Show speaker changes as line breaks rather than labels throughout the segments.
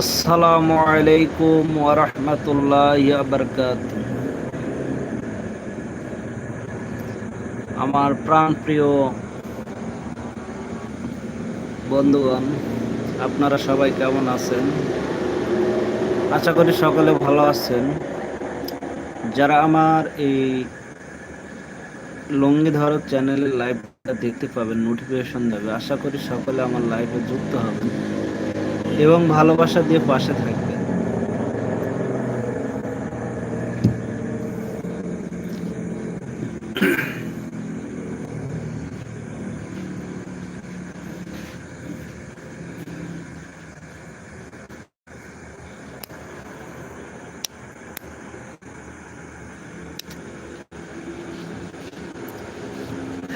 আসসালামু আলাইকুম ওরহমতুল্লাহ বরকাত আমার প্রাণপ্রিয় বন্ধুগণ, আপনারা সবাই কেমন আছেন? আশা করি সকলে ভালো আছেন। যারা আমার এই লঙ্গি ধরক চ্যানেলের লাইভটা দেখতে পাবেন, নোটিফিকেশন দেবে, আশা করি সকলে আমার লাইভে যুক্ত হবেন। এবং ভালোবাসা দিয়ে পাশে থাকবে।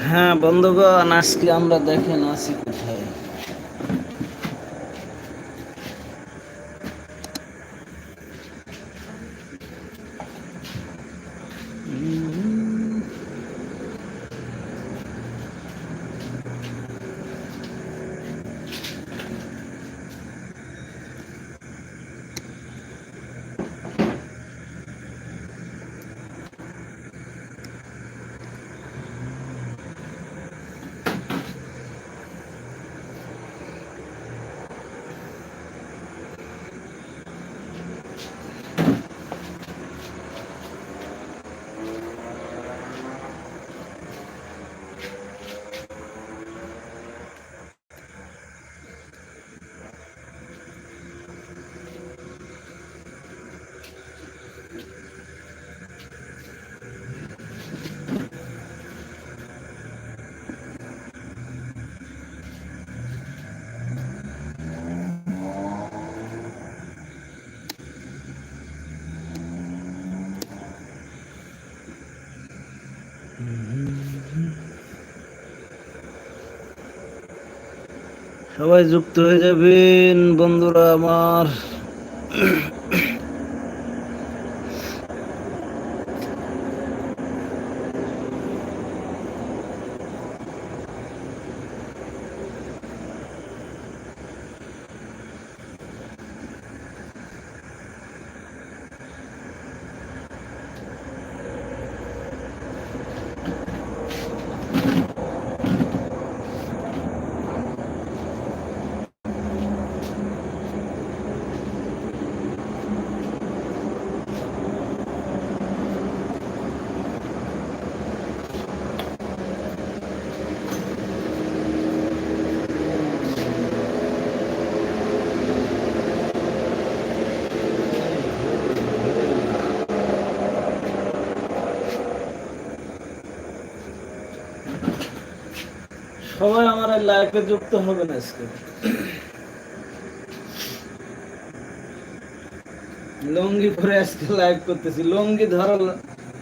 হ্যাঁ বন্ধুগণ আজকে আমরা দেখেন আছি কোথায়? সবাই যুক্ত হয়ে যাবেন বন্ধুরা আমার। সবাই আমার লাইফে যুক্ত হবেন আজকে। লঙ্গি পরে আজকে লাইভ করতেছি। লঙ্গি ধরো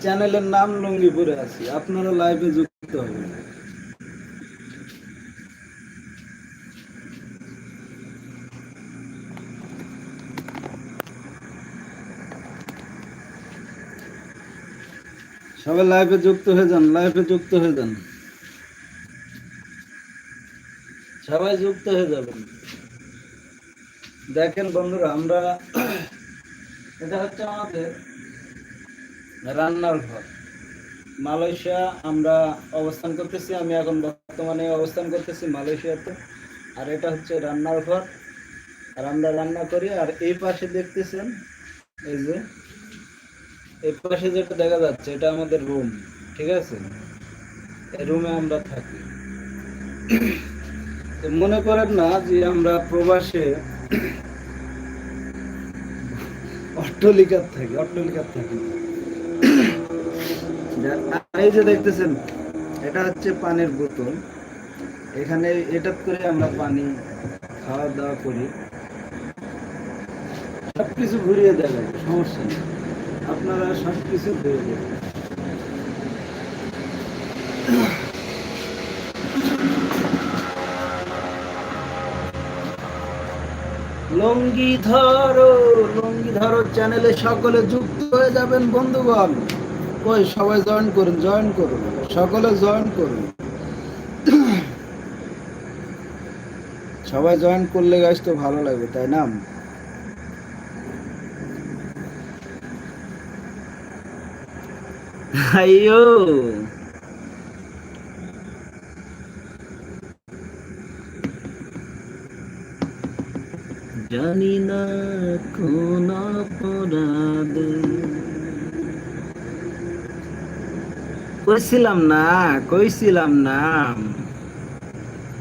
চ্যানেলের নাম লঙ্গি পরে আছি। আপনারা লাইভে যুক্ত হবেন সবাই লাইভে যুক্ত হয়ে যান লাইভে যুক্ত হয়ে যান। সবাই যুক্ত হয়ে যাবেন। দেখেন বন্ধুরা, আমরা এটা হচ্ছে আমাদের রান্নার ঘর। মালয়েশিয়া আমরা অবস্থান করতেছি, আমি এখন বর্তমানে অবস্থান করতেছি মালয়েশিয়াতে। আর এটা হচ্ছে রান্নার ঘর। আর আমরা রান্না করি, আর এই পাশে দেখতেছেন, এই যে, এই পাশে যেটা দেখা যাচ্ছে, এটা আমাদের রুম ঠিক আছে? এই রুমে আমরা থাকি। মনে করেন না যে আমরা প্রবাসে অট্টলিকার থাকি অট্টলিকার থাকি। এই যে দেখতেছেন, এটা হচ্ছে পানির বোতল। এখানে এটা করে আমরা পানি খাওয়া দাওয়া করি। সবকিছু ঘুরিয়ে দেবেন সমস্যা নেই। আপনারা সবকিছু ঘুরিয়ে দেবেন লঙ্গি ধরো লঙ্গি ধরো চ্যানেলে সকলে যুক্ত হয়ে যাবেন বন্ধুগণ। কই, সবাই জয়েন করুন জয়েন করুন, সকলে জয়েন করুন। সবাই জয়েন করলে গাছ তো ভালো লাগবে, তাই না? আইয়ো! জানি না কোন অপরাধ। কইছিলাম না কইছিলাম না।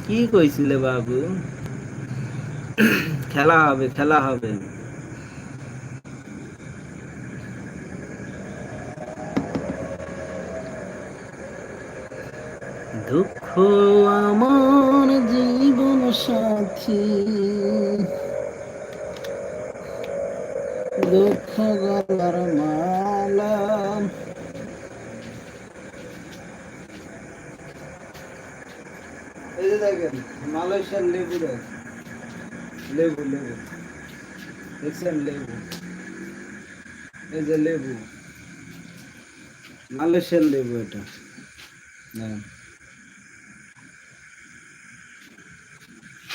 কি কইছিলে বাবু? খেলা হবে খেলা হবে। দুঃখ আমার জীবন সাথী। দুঃখ গলার মালা এই মালয়েশিয়ার লেবু লেবু লেবু। দেখছেন লেবু। এই যে লেবু। মালয়েশিয়ার লেবু এটা। হ্যাঁ।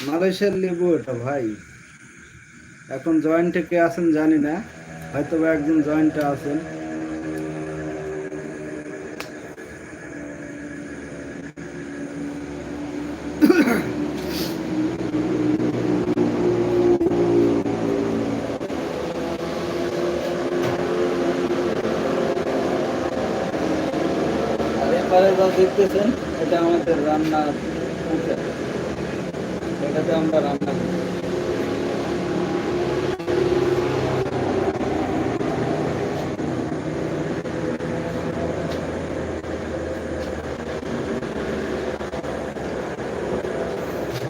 মালয়েশিয়ার লেবু এটা, ভাই। এখন জয়েন্টে কে আছেন জানি না হয়তো বা একজন জয়েন্টে আছেন আর এবারে যা দেখতেছেন, এটা আমাদের রান্নার পুকুর। এটাতে আমরা রান্না করি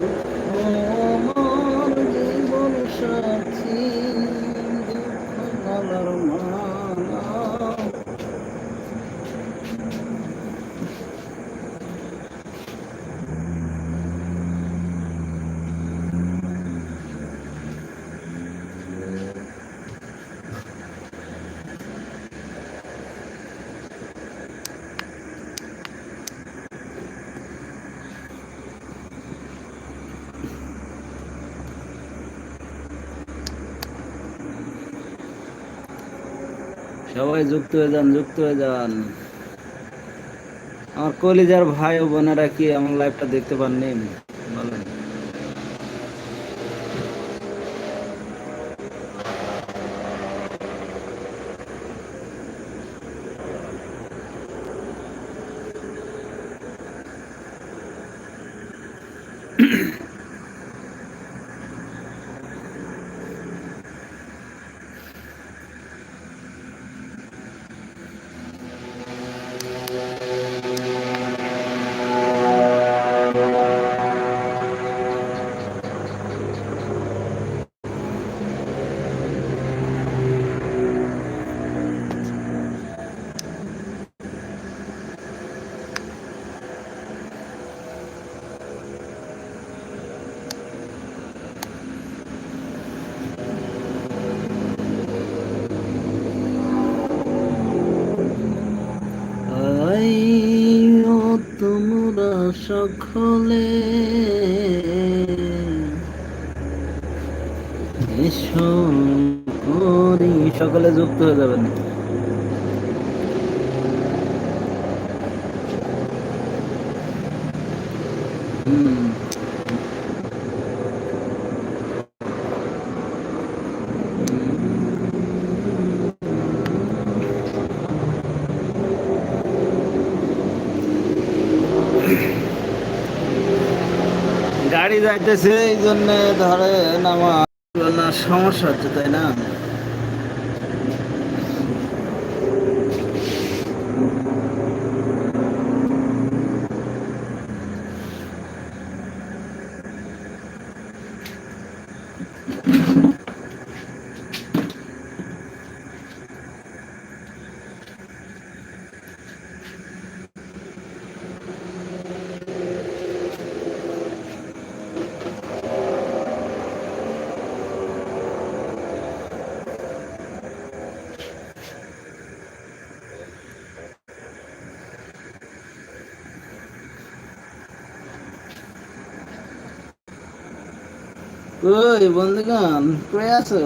আমার জীবন সাথী দুঃখ গলার মালা সবাই যুক্ত হয়ে যান, যুক্ত হয়ে যান। আমার কলিজার ভাই ও বোনেরা কি আমার লাইভটা দেখতে পাননি? বলেন। সকলে সকলে যুক্ত হয়ে যাবেন। হুম। গাড়ি যাইতেছে এই জন্য ধরেন আমার সমস্যা হচ্ছে তাই না? ওই বন্ধুগণ কই আছো?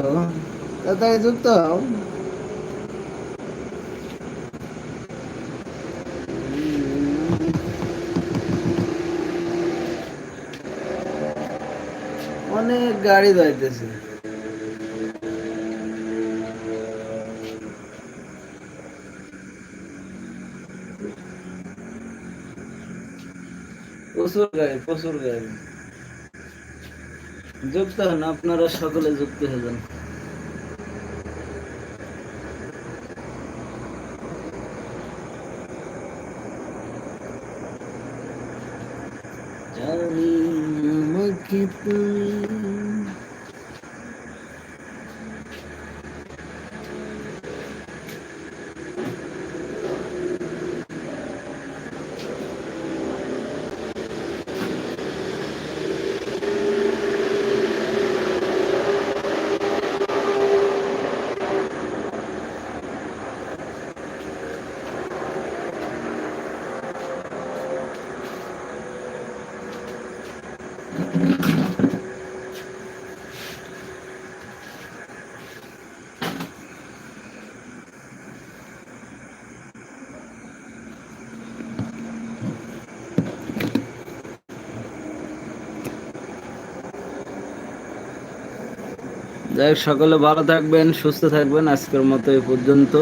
তাড়াতাড়ি যুক্ত হও। অনেক গাড়ি যাইতেছে। প্রচুর গাড়ি প্রচুর গাড়ি। যুক্ত হন আপনারা সকলে যুক্ত হয়ে যান। জানি আমাকে যাই সকলে ভালো থাকবেন সুস্থ থাকবেন আজকের মতো এই পর্যন্ত।